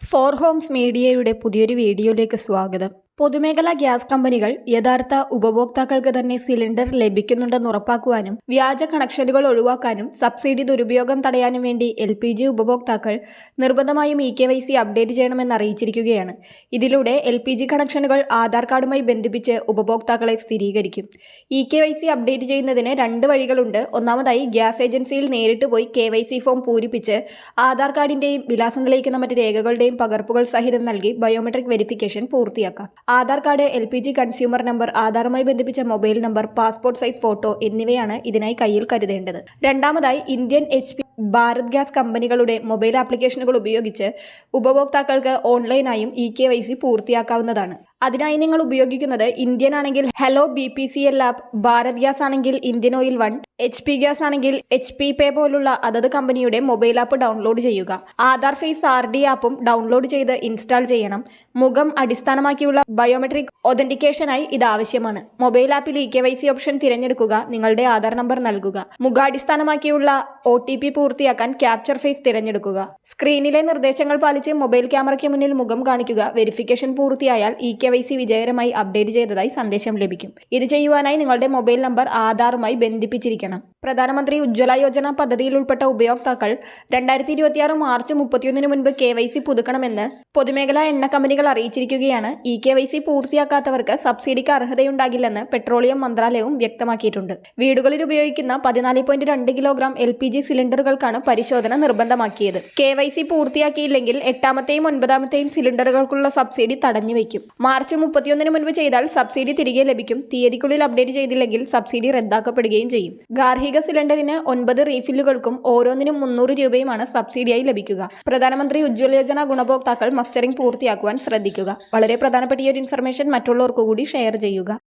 Four Holmes മീഡിയയുടെ പുതിയൊരു വീഡിയോയിലേക്ക് സ്വാഗതം. പൊതുമേഖലാ ഗ്യാസ് കമ്പനികൾ യഥാർത്ഥ ഉപഭോക്താക്കൾക്ക് തന്നെ സിലിണ്ടർ ലഭിക്കുന്നുണ്ടെന്ന് ഉറപ്പാക്കുവാനും വ്യാജ കണക്ഷനുകൾ ഒഴിവാക്കാനും സബ്സിഡി ദുരുപയോഗം തടയാനും വേണ്ടി എൽ പി ജി ഉപഭോക്താക്കൾ നിർബന്ധമായും e K Y C update ചെയ്യണമെന്ന് അറിയിച്ചിരിക്കുകയാണ്. ഇതിലൂടെ എൽ പി ജി കണക്ഷനുകൾ ആധാർ കാർഡുമായി ബന്ധിപ്പിച്ച് ഉപഭോക്താക്കളെ സ്ഥിരീകരിക്കും. E K Y C update ചെയ്യുന്നതിന് രണ്ട് വഴികളുണ്ട്. ഒന്നാമതായി ഗ്യാസ് ഏജൻസിയിൽ നേരിട്ട് പോയി കെ വൈ സി ഫോം പൂരിപ്പിച്ച് ആധാർ കാർഡിന്റെയും വിലാസം തെളിയിക്കുന്ന മറ്റ് രേഖകളുടെയും പകർപ്പുകൾ സഹിതം നൽകി ബയോമെട്രിക് വെരിഫിക്കേഷൻ പൂർത്തിയാക്കാം. Aadhaar card L P G consumer number ആധാറുമായി ബന്ധിപ്പിച്ച mobile number passport size photo എന്നിവയാണ് ഇതിനായി കയ്യിൽ കരുതേണ്ടത്. രണ്ടാമതായി Indian H P Bharat gas കമ്പനികളുടെ മൊബൈൽ ആപ്ലിക്കേഷനുകൾ ഉപയോഗിച്ച് ഉപഭോക്താക്കൾക്ക് ഓൺലൈനായും ഇ കെ വൈ സി പൂർത്തിയാക്കാവുന്നതാണ്. അതിനായി നിങ്ങൾ ഉപയോഗിക്കുന്നത് ഇന്ത്യൻ ആണെങ്കിൽ hello B P C L app Bharat gas ആണെങ്കിൽ Indian oil one H P gas ആണെങ്കിൽ എച്ച് പി പേ പോലുള്ള അതത് കമ്പനിയുടെ മൊബൈൽ ആപ്പ് ഡൗൺലോഡ് ചെയ്യുക. ആധാർ ഫേസ് ആർ ഡി ആപ്പും ഡൗൺലോഡ് ചെയ്ത് ഇൻസ്റ്റാൾ ചെയ്യണം. മുഖം അടിസ്ഥാനമാക്കിയുള്ള ബയോമെട്രിക് ഒതന്റിക്കേഷനായി ഇത് ആവശ്യമാണ്. മൊബൈൽ ആപ്പിൽ E K Y C option തിരഞ്ഞെടുക്കുക നിങ്ങളുടെ ആധാർ നമ്പർ നൽകുക. മുഖാടിസ്ഥാനമാക്കിയുള്ള ഒ ടി പി പൂർത്തിയാക്കാൻ ക്യാപ്ചർ ഫേസ് തിരഞ്ഞെടുക്കുക. സ്ക്രീനിലെ നിർദ്ദേശങ്ങൾ പാലിച്ച് മൊബൈൽ ക്യാമറയ്ക്ക് മുന്നിൽ മുഖം കാണിക്കുക. വെരിഫിക്കേഷൻ പൂർത്തിയായാൽ ഇ കെ വൈ സി വിജയകരമായി അപ്ഡേറ്റ് ചെയ്തതായി സന്ദേശം ലഭിക്കും. ഇത് ചെയ്യുവാനായി നിങ്ങളുടെ മൊബൈൽ നമ്പർ ആധാറുമായി ബന്ധിപ്പിച്ചിരിക്കണം. പ്രധാനമന്ത്രി ഉജ്ജ്വല യോജന പദ്ധതിയിൽ ഉൾപ്പെട്ട ഉപയോക്താക്കൾ രണ്ടായിരത്തി ഇരുപത്തിയാറ് മാർച്ച് മുപ്പത്തിയൊന്നിന് മുൻപ് കെ വൈ സി പുതുക്കണമെന്ന് പൊതുമേഖലാ എണ്ണ കമ്പനികൾ അറിയിച്ചിരിക്കുകയാണ്. ഇ കെ വൈ സി പൂർത്തിയാക്കാത്തവർക്ക് സബ്സിഡിക്ക് അർഹതയുണ്ടാകില്ലെന്ന് പെട്രോളിയം മന്ത്രാലയവും വ്യക്തമാക്കിയിട്ടുണ്ട്. വീടുകളിൽ ഉപയോഗിക്കുന്ന പതിനാല് പോയിന്റ് രണ്ട് കിലോഗ്രാം എൽ പി ജി സിലിണ്ടറുകൾക്കാണ് പരിശോധന നിർബന്ധമാക്കിയത്. കെ വൈ സി പൂർത്തിയാക്കിയില്ലെങ്കിൽ എട്ടാമത്തെയും ഒൻപതാമത്തെയും സിലിണ്ടറുകൾക്കുള്ള സബ്സിഡി തടഞ്ഞുവെക്കും മാർച്ച് മുപ്പത്തിയൊന്നിന് മുൻപ് ചെയ്താൽ സബ്സിഡി തിരികെ ലഭിക്കും. തീയതിക്കുള്ളിൽ അപ്ഡേറ്റ് ചെയ്തില്ലെങ്കിൽ സബ്സിഡി റദ്ദാക്കപ്പെടുകയും ചെയ്യും. ഗാർഹിക സിലിണ്ടറിന് ഒൻപത് റീഫില്ലുകൾക്കും ഓരോന്നിനും മുന്നൂറ് രൂപയുമാണ് സബ്സിഡിയായി ലഭിക്കുക. പ്രധാനമന്ത്രി ഉജ്ജ്വല യോജന ഗുണഭോക്താക്കൾ മസ്റ്ററിംഗ് പൂർത്തിയാക്കുവാൻ ശ്രദ്ധിക്കുക. വളരെ പ്രധാനപ്പെട്ട ഈ ഒരു ഇൻഫർമേഷൻ മറ്റുള്ളവർക്ക് കൂടി ഷെയർ ചെയ്യുക.